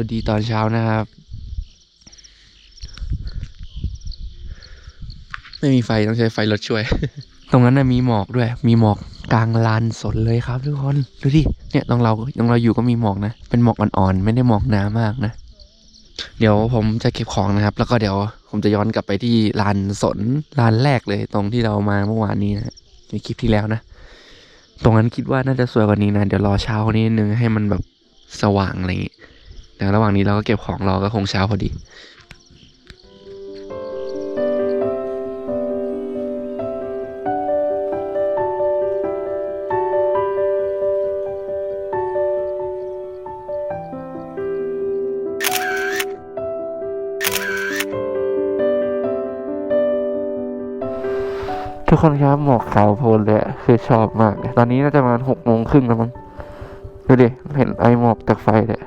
สวัสดีตอนเช้านะครับ ไม่มีไฟต้องใช้ไฟรถช่วย ตรงนั้นนะมีหมอกด้วย มีหมอกกลางลานสนเลยครับทุกคน ดูดิ เนี่ยตรงเราตรงเราอยู่ก็มีหมอกนะ เป็นหมอกอ่อนๆ ไม่ได้หมอกหนามากนะ เดี๋ยวผมจะเก็บของนะครับ แล้วก็เดี๋ยวผมจะย้อนกลับไปที่ลานสนลานแรกเลย ตรงที่เรามาเมื่อวานนี้นะในคลิปที่แล้วนะ ตรงนั้นคิดว่าน่าจะสวยกว่านี้นะ เดี๋ยวรอเช้านี้นึงให้มันแบบสว่างอะไรอย่างงี้ แต่ระหว่างนี้เราก็เก็บของรอก็คงเช้าพอดีทุกคนครับหมอกขาวโพลเลยอะคือชอบมาก ตอนนี้น่าจะประมาณหกโมงครึ่งแล้วมั้งดูดิ เห็นไอหมอกจากไฟเลย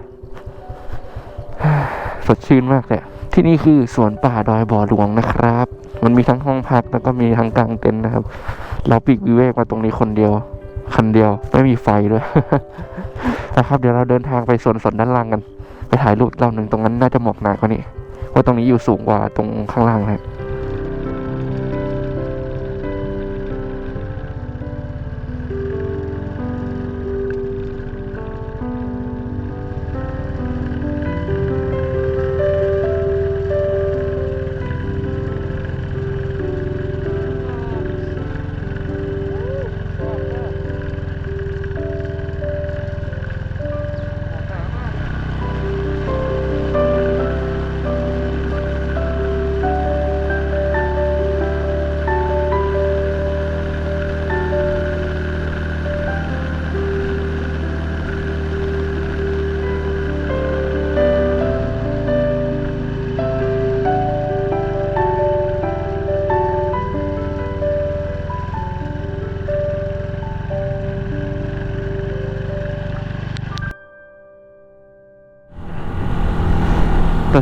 สดชื่นมากเลยที่นี่คือสวนป่าดอยบ่อหลวงนะครับ มันมีทั้งห้องพักแล้วก็มีทั้งกลางเต็นท์นะครับ เราปีกวิเวกมาตรงนี้คนเดียว คันเดียวไม่มีไฟด้วยนะครับ เดี๋ยวเราเดินทางไปสวนสนด้านล่างกัน ไปถ่ายรูปเราหนึ่งตรงนั้นน่าจะหมอกหนากว่านี้เพราะตรงนี้อยู่สูงกว่าตรงข้างล่างนะ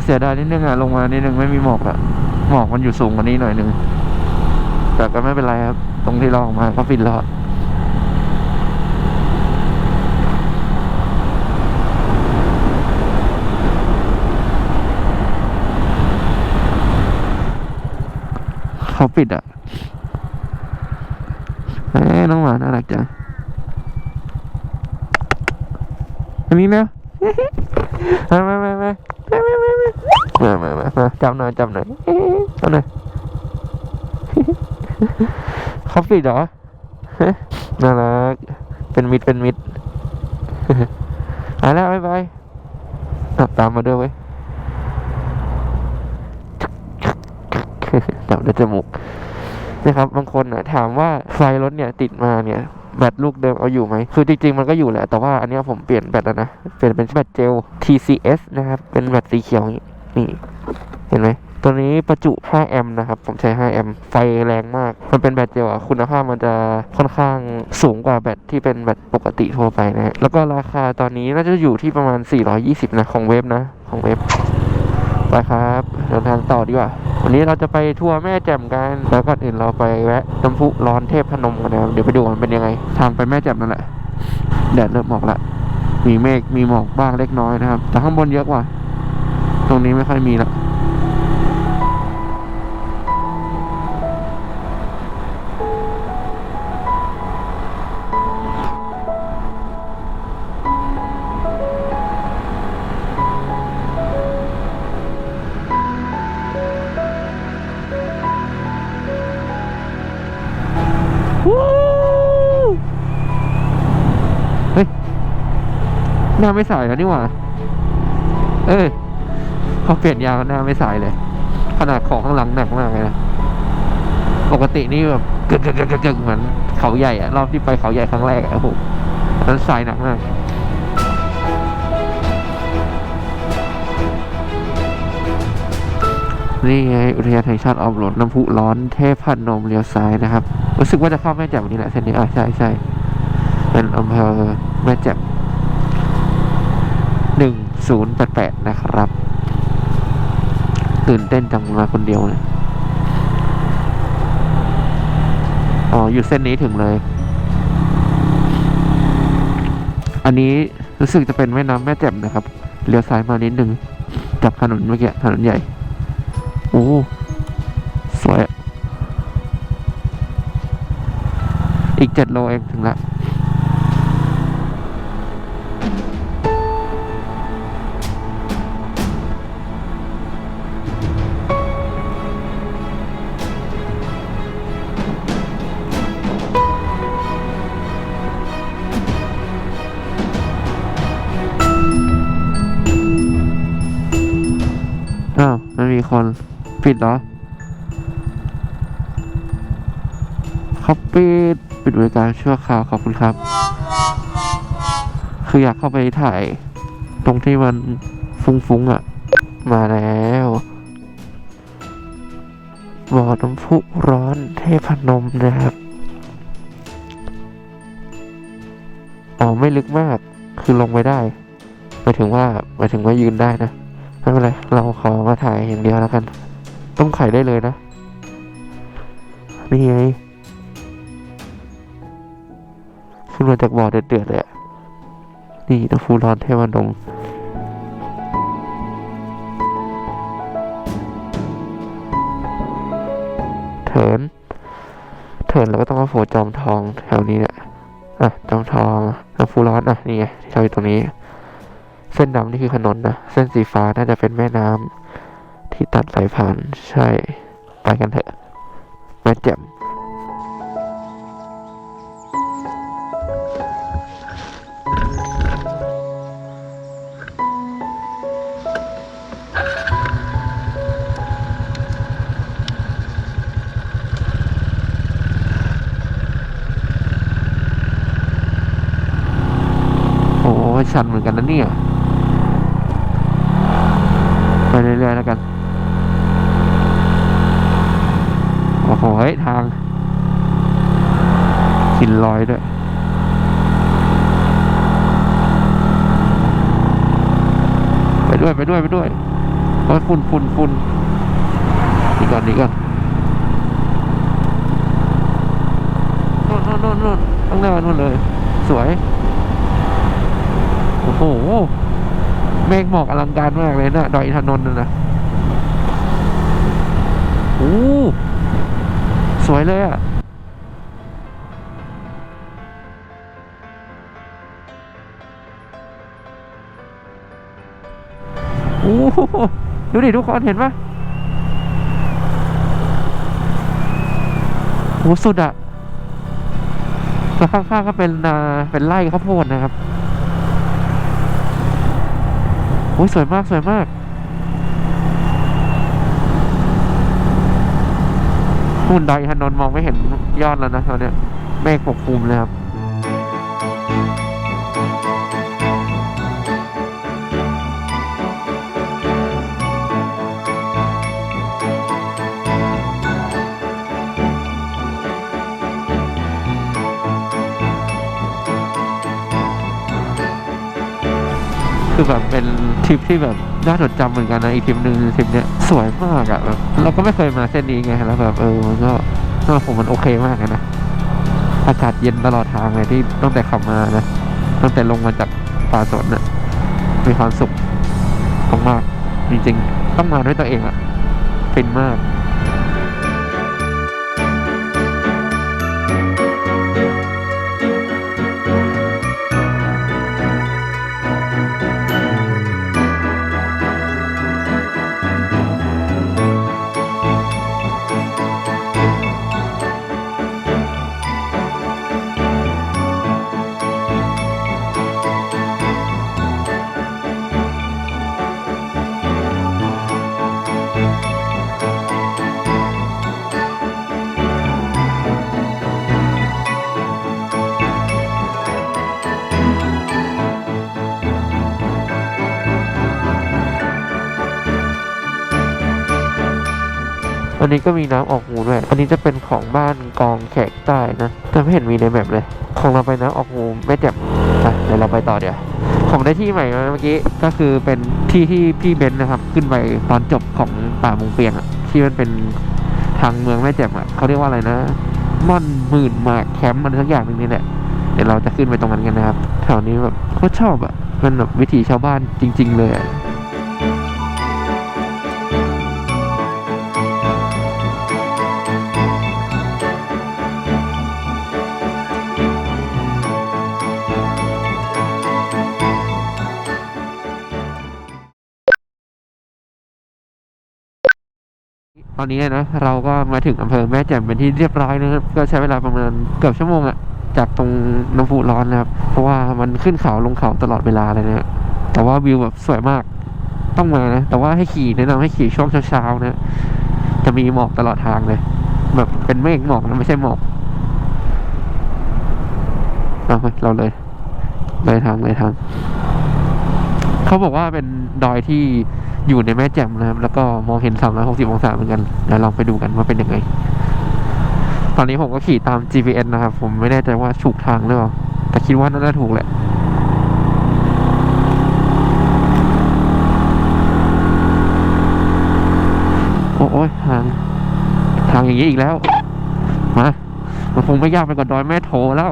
เสียดายนิดนึงอะลงมานิดนึงไม่มีหมอกอะหมอกมันอยู่สูงกว่านี้หน่อยนึง แต่ก็ไม่เป็นไรครับ ตรงที่เราออกมาก็ฟินแล้วเขาปิดอะเอ้น้องหมาน่ารักจังอันนี้นะมามามามามา มามามาจับหน่อยจับหน่อยจับหน่อยเขาปิดเหรอน่ารัก เป็นมิดเป็นมิดมาแล้วบายบายตามมาด้วยเว้ยจับด้วยจมูกนะครับบางคนอะถามว่าไฟรถเนี่ยติดมาเนี่ยแบตลูกเดิมเอาอยู่ไหม คือจริงๆมันก็อยู่แหละ แต่ว่าอันนี้ผมเปลี่ยนแบตแล้วนะ เปลี่ยนเป็นแบตเจล TCS นะครับ เป็นแบตสีเขียวอย่างงี้ นี่ เห็นไหมตัวนี้ประจุ 5 แอมป์นะครับ ผมใช้ 5 แอมป์ ไฟแรงมาก มันเป็นแบตเจลอะคุณภาพมันจะค่อนข้างสูงกว่าแบตที่เป็นแบตปกติทั่วไปนะ แล้วก็ราคาตอนนี้น่าจะอยู่ที่ประมาณ 420 นะ ของเว็บนะ ของเว็บ ไปครับเดินทางต่อดีกว่า วันนี้เราจะไปทัวร์แม่แจ่มกัน แล้วก่อนอื่นเราไปแวะน้ำพุร้อนเทพพนมกันนะครับเดี๋ยวไปดูกันเป็นยังไง ทางไปแม่แจ่มนั่นแหละ แดดเริ่มออกละ มีเมฆ มีหมอกบ้างเล็กน้อยนะครับ แต่ข้างบนเยอะกว่า ตรงนี้ไม่ค่อยมีละวู้เฮ้ยหน้าไม่สายแล้วนี่หว่า เออ เขาเปลี่ยนยางหน้าไม่สายเลย ขนาดของข้างหลังหนักมากเลยนะปกตินี่แบบกึกกึกกึกกึกเหมือนเขาใหญ่อะรอบที่ไปเขาใหญ่ครั้งแรกอะโอ้โหนั้นสายหนักมากนี่ไงอุทยานแห่งชาติออมหลวงน้ำพุร้อนเทพพนมเลี้ยวซ้ายนะครับ รู้สึกว่าจะเข้าแม่แจ่มนี่แหละเส้นนี้อะใช่ใช่เป็นอำเภอแม่แจ่มหนึ่งศูนย์แปดแปดนะครับ ตื่นเต้นจังมาคนเดียวเลยอ๋ออยู่เส้นนี้ถึงเลย อันนี้รู้สึกจะเป็นแม่น้ำแม่แจ่มนะครับ เลี้ยวซ้ายมานิดนึงจากถนนเมื่อกี้ถนนใหญ่ โอ้ สวยอะอีกเจ็ดโลเองถึงละ มันมีคนปิดเหรอเขาปิดปิดบริการชั่วคราวขอบคุณครับ คืออยากเข้าไปถ่าย ตรงที่มันฟุ้งๆอะ มาแล้วบ่อน้ำพุร้อนเทพนมนะครับ อ๋อ ไม่ลึกมาก คือลงไปได้หมายถึงว่าหมายถึงว่ายืนได้นะ ไม่เป็นไร เราขอมาถ่ายอย่างเดียวแล้วกัน ต้องไขได้เลยนะ นี่ไงขึ้นมาจากบ่อเดือดๆเลยนี่น้ำฟูร้อนเทวันดงเถินเถินแล้วก็ต้องมาโผล่จอมทองแถวนี้เนี่ยอะจอมทองน้ำฟูร้อนอะ นี่ไงที่เราอยู่ตรงนี้ ส้นดำนี่คือถนนนะ เส้นสีฟ้าน่าจะเป็นแม่น้ำที่ตัดสายผ่าน ใช่ ไปกันเถอะ แม่แจ่มโอ้ยชันเหมือนกันนะเนี่ย ไปเรื่อยๆแล้วกัน โอ้โหเฮ้ยทางหินลอยด้วยไปด้วยไปด้วยไปด้วยโอ้ยฝุ่นฝุ่นฝุ่นนี่ก่อนนี่ก่อนนู่นนู่นนู่นนู่นข้างหน้านู่นเลย สวย โอ้โห เมฆหมอกอลังการมากเลยนะดอยอินทนนท์นะนะโอ้สวยเลยอะโอ้โหดูดิทุกคนเห็นปะโหสุดอะแล้วข้างๆก็เป็นนาเป็นไร่ข้าวโพดนะครับ โอ้ยสวยมากสวยมากหุ่นดอยอินนนท์มองไม่เห็นยอดแล้วนะตอนเนี้ยเมฆปกคลุมเลยครับ คือแบบเป็นทริปที่แบบน่าจดจำเหมือนกันนะอีกทริปหนึ่งทริปเนี้ยสวยมากอะแบบเราก็ไม่เคยมาเส้นนี้ไงแล้วแบบเออมันก็สำหรับผมมันโอเคมากเลยนะอากาศเย็นตลอดทางเลยที่ตั้งแต่ขับมานะตั้งแต่ลงมาจากป่าสนน่ะมีความสุขมากจริงๆต้องมาด้วยตัวเองอะฟินมาก อันนี้ก็มีน้ำออกหูด้วย อันนี้จะเป็นของบ้านกองแขกใต้นะแต่ไม่เห็นมีในแบบเลย ของเราไปน้ำออกหูไม่แจ่มอะเดี๋ยวเราไปต่อเดี๋ยวของได้ที่ใหม่มาเมื่อกี้ก็คือเป็นที่ที่พี่เบนซ์นะครับ ขึ้นไปตอนจบของป่ามุงเปียงอะที่มันเป็นทางเมืองแม่แจ่มอะเขาเรียกว่าอะไรนะม่อนหมื่นมาแคมป์มันสักอย่างหนึ่งนี่แหละเดี๋ยวเราจะขึ้นไปตรงนั้นกันนะครับแถวนี้แบบเขาชอบอะมันแบบวิถีชาวบ้านจริง ๆ เลยอะ อนนี้นะเราก็มาถึงอำเภอแม่แจ่มเป็นที่เรียบร้อยนะครับก็ใช้เวลาประมาณเกือบชั่วโมงอะจากตรงน้ำพุร้อนนะครับ เพราะว่ามันขึ้นเขาลงเขาตลอดเวลาเลยนะแต่ว่าวิวแบบสวยมากต้องมานะ แต่ว่าให้ขี่แนะนำให้ขี่ช่วงเช้าๆนะ จะมีหมอกตลอดทางเลย แบบเป็นเมฆหมอกนะไม่ใช่หมอกเอาไปเราเลยเลยทางเลยทาง เขาบอกว่าเป็นดอยที่อยู่ในแม่แจ่มนะครับ แล้วก็มองเห็น 360 องศาเหมือนกันเดี๋ยวลองไปดูกันว่าเป็นยังไง ตอนนี้ผมก็ขี่ตาม GPS นะครับ ผมไม่แน่ใจว่าถูกทางหรือเปล่า แต่คิดว่าน่าจะถูกแหละโอ้ยทางทางอย่างนี้อีกแล้ว มา มันคงไม่ยากไปกว่าดอยแม่โถแล้ว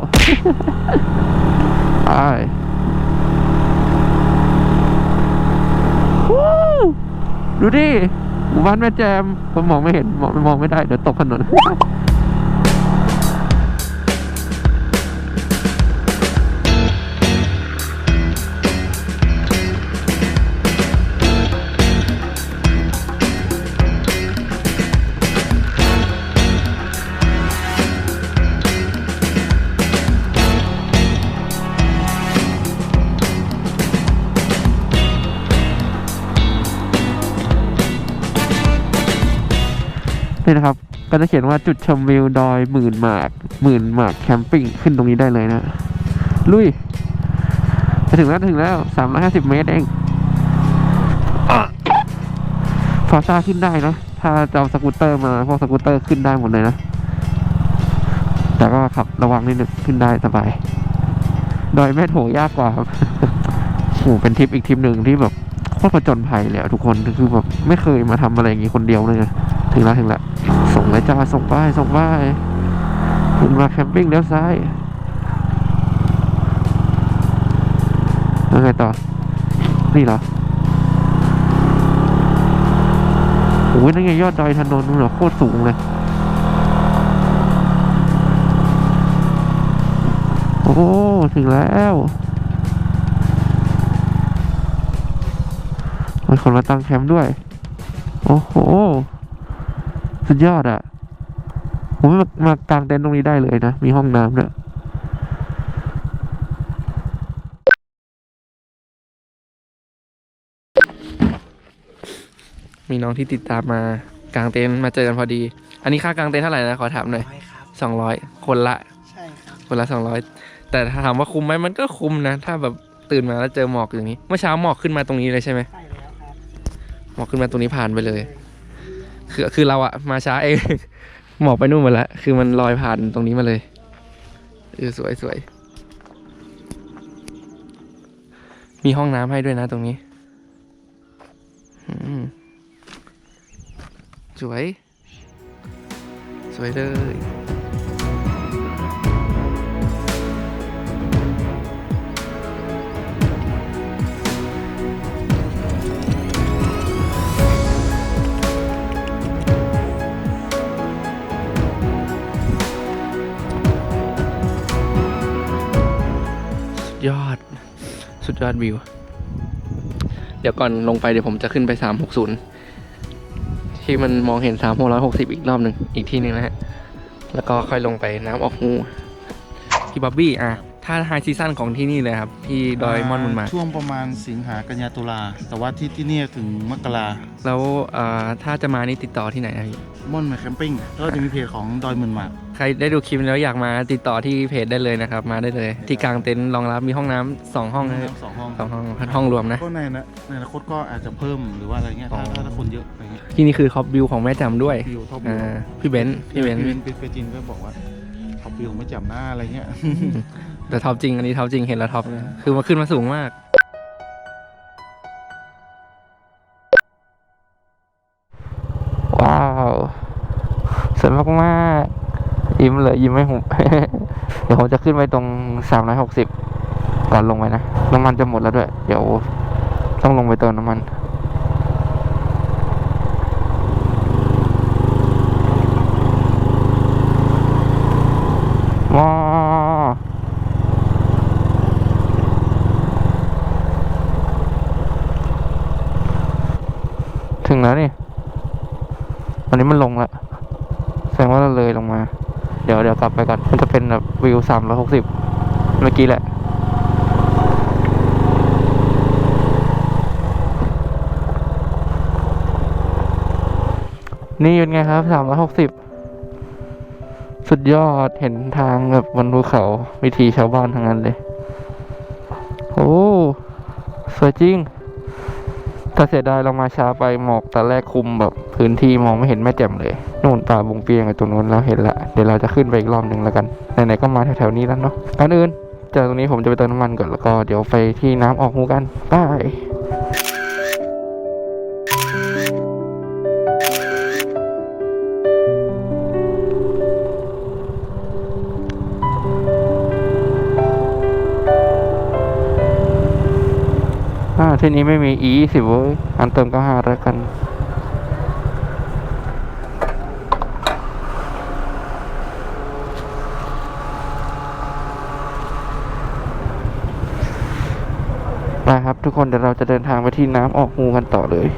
ไป ดูดิหมู่บ้านแม่แจมผมมองไม่เห็นมองมองไม่ได้เดี๋ยวตกถนน นี่นะครับ ก็จะเขียนว่าจุดชมวิวดอยหมื่นหมากหมื่นหมากแคมปิ้งขึ้นตรงนี้ได้เลยนะลุยจะถึงแล้วถึงแล้วสามร้อยห้าสิบเมตรเองอะฟอร์ซ่าขึ้นได้นะ ถ้าจะเอาสกูตเตอร์มาพวกสกูตเตอร์ขึ้นได้หมดเลยนะ แต่ก็ขับระวังนิดนึงขึ้นได้สบาย ดอยแม่โถยากกว่าครับโหเป็นทริปอีกทริปหนึ่งที่แบบโคตรผจญภัยเลยอะทุกคนคือแบบไม่เคยมาทำอะไรอย่างงี้คนเดียวเลยนะ ถึงแล้วถึงแล้วส่งเลยจ้าส่งไปส่งไปคุณมาแคมปิ้งเลี้ยวซ้ายแล้วไงต่อ นี่เหรอโอ้ยนั่นไงยอดดอยถนนนู่นเหรอโคตรสูงเลยโอ้ถึงแล้วมีคนมาตั้งแคมป์ด้วย โอ้โห สุดยอดอะ่ะ ผมมามากางเต็นท์ตรงนี้ได้เลยนะ มีห้องน้ำด้วยมีน้องที่ติดตามมากางเต็นท์มาเจอกันพอดี อันนี้ค่ากางเต็นท์เท่าไหร่นะ ขอถามหน่อยร้อยครับสองร้อยคนละ ใช่ครับ คนละสองร้อยแต่ถ้าถามว่าคุ้มไหมมันก็คุ้มนะ ถ้าแบบตื่นมาแล้วเจอหมอกอย่างนี้ เมื่อเช้าหมอกขึ้นมาตรงนี้เลยใช่ไหมใช่แล้วครับ หมอกขึ้นมาตรงนี้ผ่านไปเลย คือคือเราอะมาช้าเอง หมอกไปนู่นหมดแล้ว คือมันลอยผ่านตรงนี้มาเลยเออสวยสวยมีห้องน้ำให้ด้วยนะตรงนี้อืมสวย สวยเลย สุดยอดวิว เดี๋ยวก่อนลงไปเดี๋ยวผมจะขึ้นไป 360 ที่มันมองเห็น 3660 อีกรอบหนึ่งอีกที่หนึ่งนะฮะ แล้วก็ค่อยลงไปน้ำออกหูพี่บ๊อบบี้อะถ้าไฮซีซั่นของที่นี่เลยครับ ที่ดอยม่อนมุนมา ช่วงประมาณสิงหากันยาตุลา แต่ว่าที่ที่เนี่ยถึงมกราแล้วเอ่อถ้าจะมานี่ติดต่อที่ไหนนะพี่ม่อนมาแคมปิ้งแล้วก็จะมีเพจของดอยหมื่นหมากใครได้ดูคลิปแล้วอยากมาติดต่อที่เพจได้เลยนะครับ มาได้เลย ที่กลางเต็นท์รองรับมีห้องน้ำสองห้องนะครับสองห้องสองห้องห้องรวมนะก็ในนะในอนาคตก็อาจจะเพิ่มหรือว่าอะไรเงี้ยถ้าอ๋อถ้าถ้าคนเยอะอะไรเงี้ยที่นี่คือท็อปวิวของแม่จำด้วยวิวท็อปวิอ่าวพี่เบนซ์พี่เบนซ์พี่เบนซ์พี่เบนซ์จินก็บอกว่าท็อปวิวไม่จำหน้าอะไรเงี้ย แต่ท็อปจริงอันนี้ท็อปจริงเห็นแล้วท็อปคือมาขึ้นมาสูงมาก ว้าวสวยมากๆ ยิ้มเลยยิ้มไม่หุบเดี๋ยวผมจะขึ้นไปตรงสามร้อยหกสิบก่อนลงไปนะน้ำมันจะหมดแล้วด้วย เดี๋ยวต้องลงไปเติมน้ำมันว้าถึงแล้วนี่วันนี้มันลงแล้วแสดงว่าเราเลยลงมา ดี๋ยวเดี๋ยวกลับไปก่อนมันจะเป็นแบบวิวสามร้อยหกสิบเมื่อกี้แหละนี่เป็นไงครับสามร้อยหกสิบ สุดยอด เห็นทางแบบบนภูเขา วิถีชาวบ้านทั้งนั้นเลย โอ้ สวยจริง ถ้าเสียดายเรามาช้าไปหมอกตอนแรกคุมแบบพื้นที่มองไม่เห็นแม่แจ่มเลยนู่นป่าบงเปียงไอ้ตรงนู้นเราเห็นละเดี๋ยวเราจะขึ้นไปอีกรอบหนึ่งแล้วกันไหนๆก็มาแถวๆนี้แล้วเนาะก่อนอื่นจากตรงนี้ผมจะไปเติมน้ำมันก่อนแล้วก็เดี๋ยวไปที่น้ำออกหูกันบาย อ่าที่นี้ไม่มี e สิเว้ย อันเติมก็ห้าแล้วกัน ไปครับทุกคนเดี๋ยวเราจะเดินทางไปที่น้ำออกงูกันต่อเลย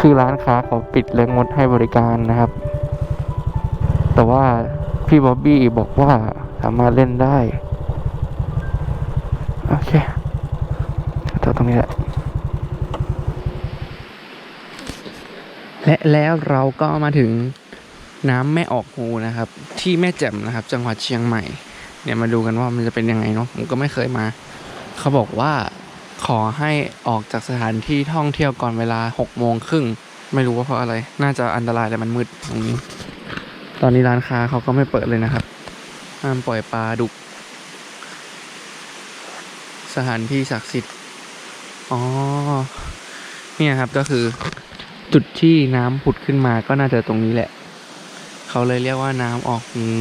คือร้านค้าเขาปิดและงดให้บริการนะครับ แต่ว่าพี่บ๊อบบี้บอกว่าสามารถเล่นได้ โอเคจอตรงนี้แหละและแล้วเราก็มาถึงน้ำแม่ออกหูนะครับ ที่แม่แจ่มนะครับ จังหวัดเชียงใหม่ เนี่ยมาดูกันว่ามันจะเป็นยังไงเนาะผมก็ไม่เคยมา เขาบอกว่า ขอให้ออกจากสถานที่ท่องเที่ยวก่อนเวลาหกโมงครึ่ง ไม่รู้ว่าเพราะอะไร น่าจะอันตรายแต่มันมืดตรงนี้ ตอนนี้ร้านค้าเขาก็ไม่เปิดเลยนะครับ ห้ามปล่อยปลาดุก สถานที่ศักดิ์สิทธิ์ อ๋อ เนี่ยครับก็คือจุดที่น้ำผุดขึ้นมาก็น่าจะตรงนี้แหละ เขาเลยเรียกว่าน้ำออกงู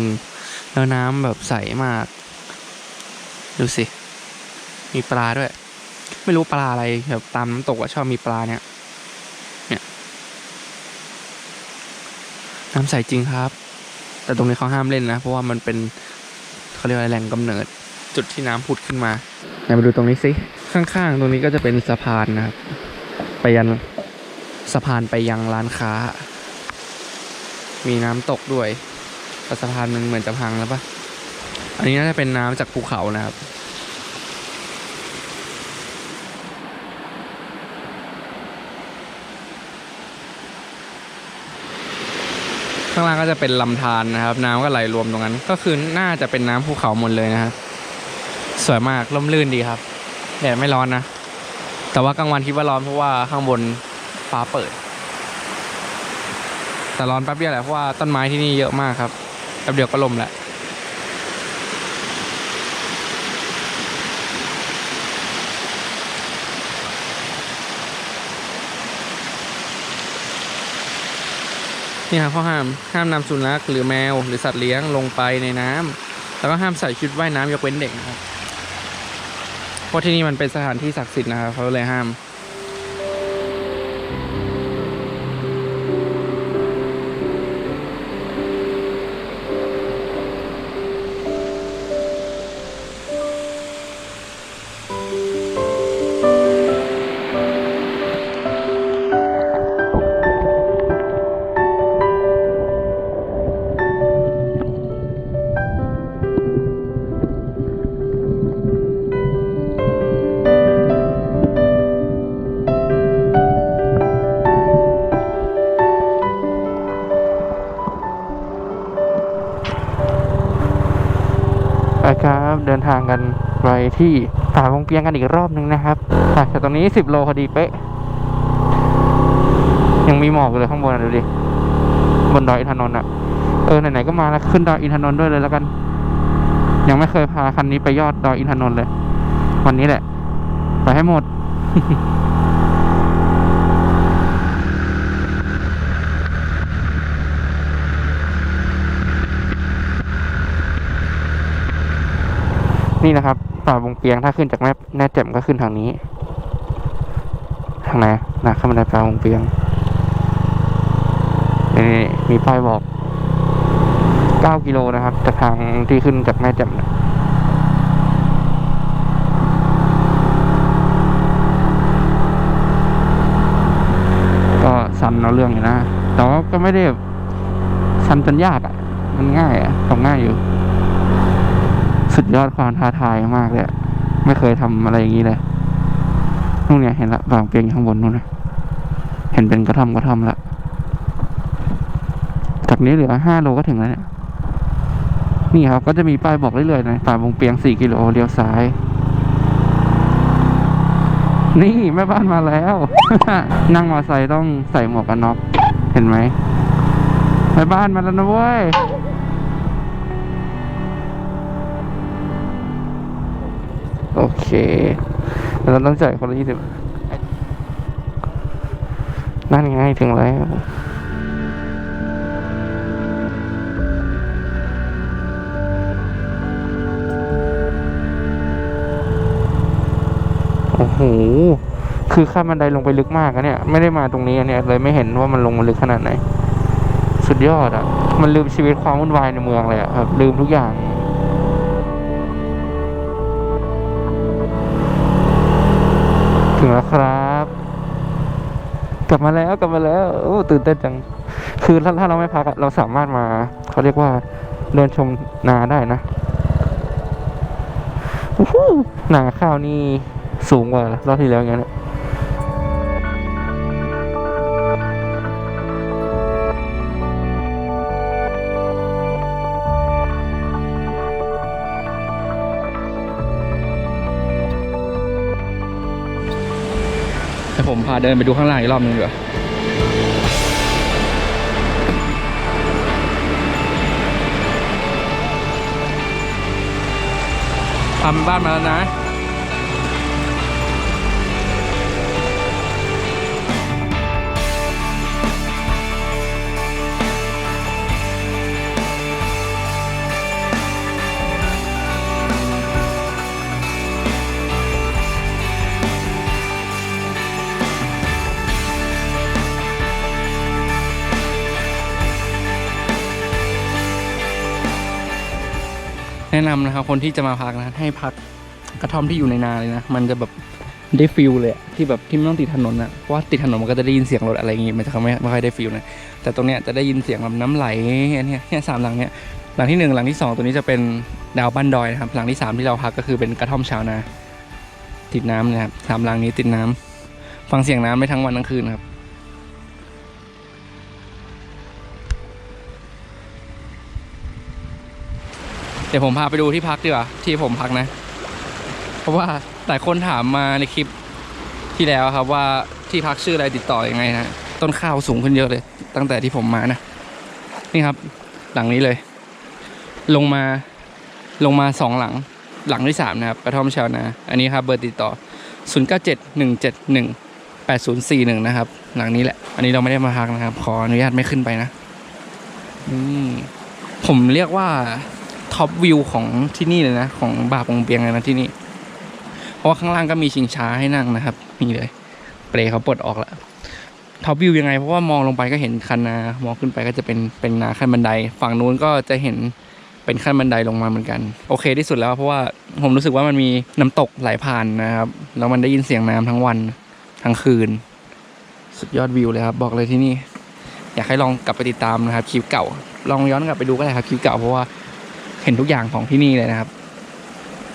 แล้วน้ำแบบใสมาก ดูสิ มีปลาด้วย ไม่รู้ปลาอะไรแบบตามน้ำตกอะชอบมีปลาเนี่ย เนี่ยน้ำใสจริงครับ แต่ตรงนี้เขาห้ามเล่นนะ เพราะว่ามันเป็นเขาเรียกว่าอะไรแหล่งกำเนิด จุดที่น้ำผุดขึ้นมาไหนมาดูตรงนี้สิข้างๆ ตรงนี้ก็จะเป็นสะพานนะครับ ไปยันสะพานไปยังร้านค้า มีน้ำตกด้วยแต่สะพานมันเหมือนจะพังแล้วปะอันนี้น่าจะเป็นน้ำจากภูเขานะครับ ข้างล่างก็จะเป็นลำธารนะครับ น้ำก็ไหลรวมตรงนั้น ก็คือน่าจะเป็นน้ำภูเขาหมดเลยนะครับ สวยมากร่มรื่นดีครับแดดไม่ร้อนนะ แต่ว่ากลางวันคิดว่าร้อนเพราะว่าข้างบนฟ้าเปิด แต่ร้อนแป๊บเดียวแหละเพราะว่าต้นไม้ที่นี่เยอะมากครับแป๊บเดียวก็ลมแหละ นี่ครับข้อห้ามห้ามนำสุนัขหรือแมว หรือสัตว์เลี้ยงลงไปในน้ำแล้วก็ห้ามใส่ชุดว่ายน้ำยกเว้นเด็กนะครับเพราะที่นี่มันเป็นสถานที่ศักดิ์สิทธิ์นะครับเขาเลยห้าม เดินทางกันไปที่ป่าวงเปียงกันอีกรอบหนึ่งนะครับอะจากตรงนี้ 10 โลพอดีเป๊ะ ยังมีหมอกเลยข้างบนดูดิ บนดอยอินทนนท์อะ เออไหนๆก็มาแล้วขึ้นดอยอินทนนท์ด้วยเลยแล้วกัน ยังไม่เคยพาคันนี้ไปยอดดอยอินทนนท์เลย วันนี้แหละ ไปให้หมด นี่นะครับป่าบงเปียงถ้าขึ้นจากแม่แม่แจ่มก็ขึ้นทางนี้ ทางไหนนะข้ามบันไดป่าบงเปียงนี่มีป้ายบอก 9 กิโลนะครับจากทางที่ขึ้นจากแม่แจ่มนะก็สันเอาเรื่องอยู่นะ แต่ว่าก็ไม่ได้สันจนยากอะ่ะ มันง่ายอะ่ะทำง่ายอยู่ ยอดความท้าทายมากเลยไม่เคยทำอะไรอย่างนี้เลยนู่นเนี่ยเห็นละบางเปียงข้างบนนู่นนะเห็นเป็นกระท่อมกระท่อมละจากนี้เหลือห้าโลก็ถึงแล้วเนี่ยนี่ครับ ก็จะมีป้ายบอกเรื่อยๆนะป่าบงเปียงสี่กิโลเลี้ยวซ้าย นี่แม่บ้านมาแล้ว นั่งมอไซค์ต้องใส่หมวกกันน็อกเห็นไหมแม่บ้านมาแล้วนะเว้ย โอเคเราต้องจ่ายคนละยี่สิบนั่นไงถึงแล้วโอ้โห คือขั้นบันไดลงไปลึกมากอะเนี่ย ไม่ได้มาตรงนี้อะเนี่ย เลยไม่เห็นว่ามันลงมาลึกขนาดไหน สุดยอดอะมันลืมชีวิตความวุ่นวายในเมืองเลยอะครับ ลืมทุกอย่าง ถึงแล้วครับ กลับมาแล้วกลับมาแล้วโอ้ตื่นเต้นจัง คือถ้าถ้าเราไม่พักเราสามารถมาเขาเรียกว่าเดินชมนาได้นะหนาข้าวนี่สูงกว่า รอบที่แล้วอย่างนั้นอ ผมพาเดินไปดูข้างล่างอีกรอบนึงดีกว่าทำบ้านมาแล้วนะ แนะนำนะครับ คนที่จะมาพักนะให้พักกระท่อมที่อยู่ในนาเลยนะ มันจะแบบได้ฟิลเลยที่แบบที่ไม่ต้องติดถนนนะเพราะว่าติดถนนมันก็จะได้ยินเสียงรถอะไรอย่างงี้มันจะไม่ไม่ค่อยได้ฟิลนะแต่ตรงเนี้ยจะได้ยินเสียงแบบน้ำไหลอันเนี้ยเนี่ยสามหลังเนี้ยหลังที่หนึ่งหลังที่สองตัวนี้จะเป็นดาวบ้านดอยนะครับหลังที่สามที่เราพักก็คือเป็นกระท่อมชาวนาติดน้ำนะครับสามหลังนี้ติดน้ำฟังเสียงน้ำได้ทั้งวันทั้งคืนครับ เดี๋ยวผมพาไปดูที่พักดีกว่าที่ผมพักนะ เพราะว่าหลายคนถามมาในคลิปที่แล้วครับว่าที่พักชื่ออะไรติดต่ออยังไงนะต้นข้าวสูงขึ้นเยอะเลย ตั้งแต่ที่ผมมานะนี่ครับ หลังนี้เลย ลงมาลงมาสองหลังหลังที่สามนะครับกระท่อมชาวนาอันนี้ครับเบอร์ติดต่อ 0 9 7 1 7 1 8 0 4 1 นะครับ หลังนี้แหละ อันนี้เราไม่ได้มาพักนะครับ ขออนุญาตไม่ขึ้นไปนะนี่ผมเรียกว่า ท็อปวิวของที่นี่เลยนะ ของบาปงเปียงเลยนะที่นี่ เพราะว่าข้างล่างก็มีชิงช้าให้นั่งนะครับนี่เลย เปลเขาปลดออกแล้วท็อปวิวยังไงเพราะว่ามองลงไปก็เห็นคันนามองขึ้นไปก็จะเป็นเป็นนาขั้นบันได ฝั่งนู้นก็จะเห็นเป็นขั้นบันไดลงมาเหมือนกัน โอเคที่สุดแล้วเพราะว่าผมรู้สึกว่ามันมีน้ำตกไหลผ่านนะครับแล้วมันได้ยินเสียงน้ำทั้งวันทั้งคืน สุดยอดวิวเลยครับ บอกเลยที่นี่ อยากให้ลองกลับไปติดตามนะครับคลิปเก่า ลองย้อนกลับไปดูก็ได้ครับคลิปเก่าเพราะว่า ห็นทุกอย่างของที่นี่เลยนะครับ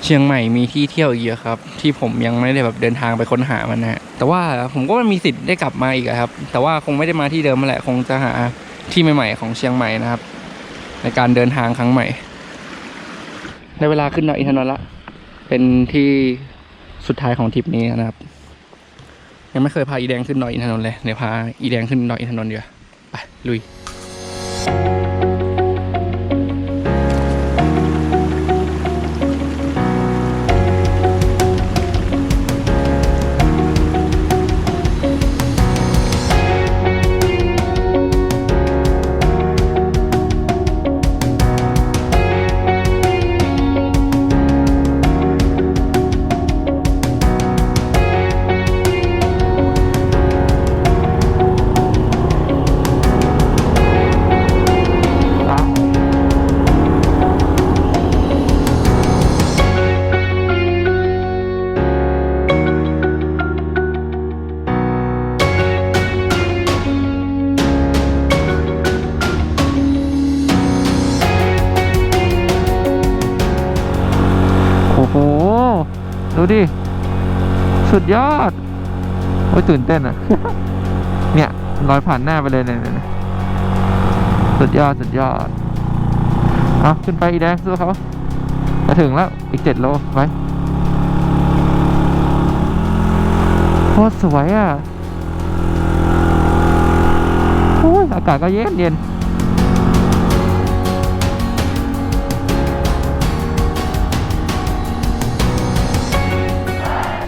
เชียงใหม่มีที่เที่ยวเยอะครับ ที่ผมยังไม่ได้แบบเดินทางไปค้นหามันนะแต่ว่าผมก็มีสิทธิ์ได้กลับมาอีกครับ แต่ว่าคงไม่ได้มาที่เดิมแหละคงจะหาที่ใหม่ๆของเชียงใหม่นะครับ ในการเดินทางครั้งใหม่หได้เวลาขึ้นดอยอินทนนท์ละ เป็นที่สุดท้ายของทริปนี้นะครับ ยังไม่เคยพาอีแดงขึ้นดอยอินทนนท์เลยเดี๋ยวพาอีแดงขึ้นดอยอินทนนท์เดีกว่าไปลุย ดูดิ สุดยอด โอ้ยตื่นเต้นอะ เนี่ยลอยผ่านหน้าไปเลยเนี่ยเนี่ยสุดยอด สุดยอด เอาขึ้นไปอีแดงสู้เขาจะถึงแล้ว อีกเจ็ดโลไปโคตรสวยอะ โอ้ย อากาศก็เย็นเย็น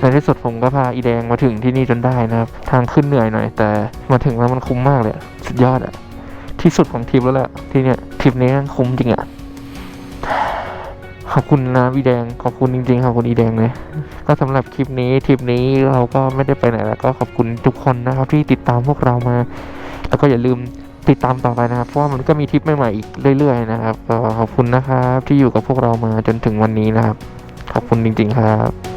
ในที่สุดผมก็พาอีแดงมาถึงที่นี่จนได้นะครับ ทางขึ้นเหนื่อยหน่อย แต่มาถึงแล้วมันคุ้มมากเลย สุดยอดอะที่สุดของทริปแล้วแหละที่เนี่ยทริปนี้คุ้มจริงอะขอบคุณนะอีแดงขอบคุณจริงๆขอบคุณอีแดงเลยก็สำหรับคลิปนี้ทริปนี้เราก็ไม่ได้ไปไหนแล้วก็ขอบคุณทุกคนนะครับที่ติดตามพวกเรามา แล้วก็อย่าลืมติดตามต่อไปนะครับ เพราะว่ามันก็มีทริปใหม่ๆอีกเรื่อยๆนะครับก็ขอบคุณนะครับที่อยู่กับพวกเรามาจนถึงวันนี้นะครับ ขอบคุณจริง ๆ ครับ